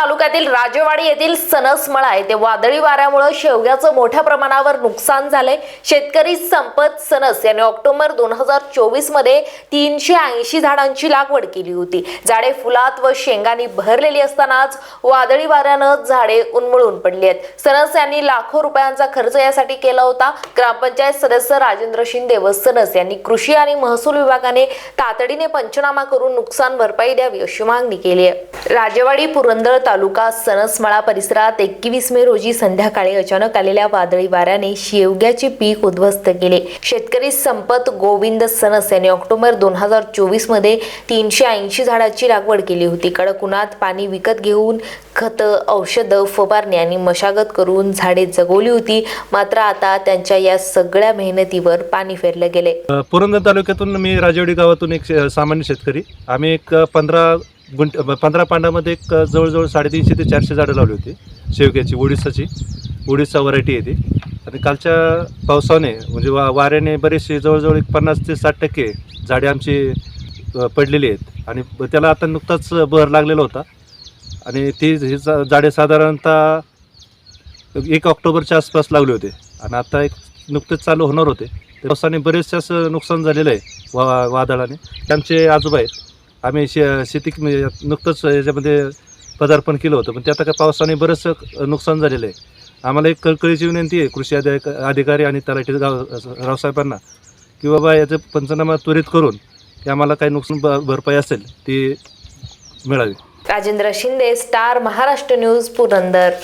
तालुक्यातील राजेवाडी येथील सणसमळा येथे वादळी वाऱ्यामुळे शेवग्याचं मोठ्या प्रमाणावर नुकसान झालंय. शेतकरी संपत सनस यांनी ऑक्टोबर दोन हजार चोवीसमध्ये तीनशे ऐंशी झाडांची लागवड केली होती. झाडे फुलात व शेंगांनी भरलेली असतानाच वादळी वाऱ्यानं झाडे उन्मळून पडली आहेत. सनस यांनी लाखो रुपयांचा खर्च यासाठी केला होता. ग्रामपंचायत सदस्य राजेंद्र शिंदे व सनस यांनी कृषी आणि महसूल विभागाने तातडीने पंचनामा करून नुकसान भरपाई द्यावी अशी मागणी केली आहे. राजेवाडी पुरंदर तालुका सणसमळा परिसरात एकवीस मे रोजी संध्याकाळी अचानक आलेल्या वादळी वाऱ्याने शेवग्याचे पीक उद्ध्वस्त केले. शेतकरी संपत गोविंद सणस यांनी ऑक्टोबर दोन हजार चोवीसमध्ये तीनशे ऐंशी झाडाची लागवड केली होती. कडक उन्हात पाणी विकत घेऊन खतं औषधं फवारणी आणि मशागत करून झाडे जगवली होती. मात्र आता त्यांच्या या सगळ्या मेहनतीवर पाणी फेरलं गेले. पुरंदर तालुक्यातून मी राजेवाडी गावातून एक सामान्य शेतकरी. आम्ही एक पंधरा गुंट पंधरा पांडामध्ये एक जवळजवळ साडेतीनशे ते चारशे झाडं लावली होती शेवग्याची ओडिसाची. ओडिसा व्हरायटी आहे ती. आणि कालच्या पावसाने म्हणजे वा वाऱ्याने बरेचसे जवळजवळ एक पन्नास ते साठ टक्के झाडे आमची पडलेली आहेत. आणि त्याला आता नुकताच बहर लागलेला होता. आणि ती ही जा- झाडे साधारणतः एक ऑक्टोबरच्या आसपास लावले होते. आणि आता एक नुकतेच चालू होणार होते. ते पावसाने बरेचसे असं नुकसान झालेलं आहे वा वादळाने. त्यांचे आमचे आजोबा आहेत. आम्ही शे शेती म्हणजे नुकतंच याच्यामध्ये पदार्पण केलं होतं. पण ते आता काय पावसाने बरंचसं नुकसान झालेलं आहे. आम्हाला एक कळकळीची विनंती आहे कृषी अधिक अधिकारी आणि तलाठी गाव रावसाहेबांना की बाबा याचं पंचनामा त्वरित करून की आम्हाला काही नुकसान ब भरपाई असेल ती मिळावी. Rajendra Shinde star Maharashtra news Purandar.